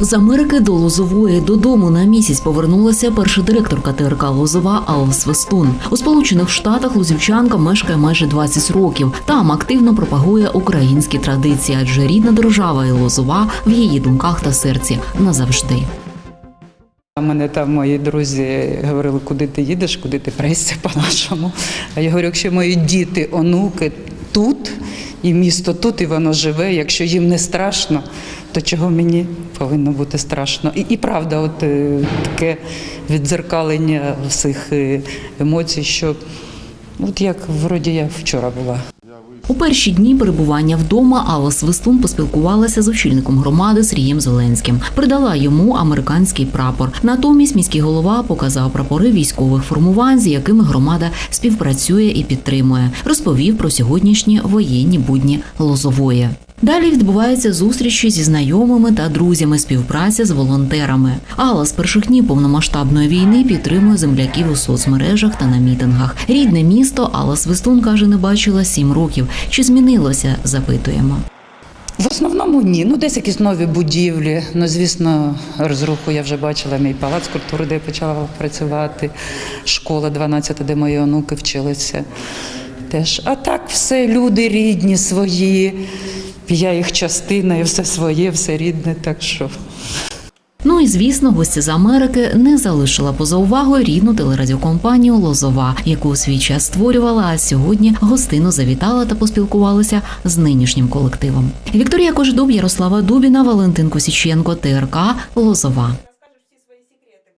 З Америки до Лозової додому на місяць повернулася перша директорка ТРК Лозова Алла Свистун. У Сполучених Штатах лозівчанка мешкає майже 20 років. Там активно пропагує українські традиції, адже рідна держава і Лозова в її думках та серці назавжди. Мене там мої друзі говорили, куди ти їдеш, куди ти пресся по-нашому. А я говорю, якщо мої діти, онуки тут, і місто тут, і воно живе, якщо їм не страшно, то чого мені повинно бути страшно? І, і правда, от е, таке віддзеркалення всіх е, емоцій, що от як вроді я вчора була. У перші дні перебування вдома Алла Свистун поспілкувалася з очільником громади Сергієм Зеленським. Придала йому американський прапор. Натомість міський голова показав прапори військових формувань, з якими громада співпрацює і підтримує. Розповів про сьогоднішні воєнні будні Лозової. Далі відбуваються зустрічі зі знайомими та друзями, співпраця з волонтерами. Алла з перших днів повномасштабної війни підтримує земляків у соцмережах та на мітингах. Рідне місто Алла Свистун каже, не бачила сім років. Чи змінилося? Запитуємо. В основному ні. Ну, десь якісь нові будівлі. Ну, звісно, розруху я вже бачила мій палац культури, де я почала працювати, школа 12, де мої онуки вчилися. Теж. А так все люди рідні, свої. Я їх частина, і все своє, все рідне. Так що Ну і звісно, гості з Америки не залишила поза увагою рідну телерадіокомпанію Лозова, яку у свій час створювала, а сьогодні гостину завітала та поспілкувалася з нинішнім колективом. Вікторія Кожедуб, Ярослава Дубіна, Валентин Косіченко, ТРК Лозова.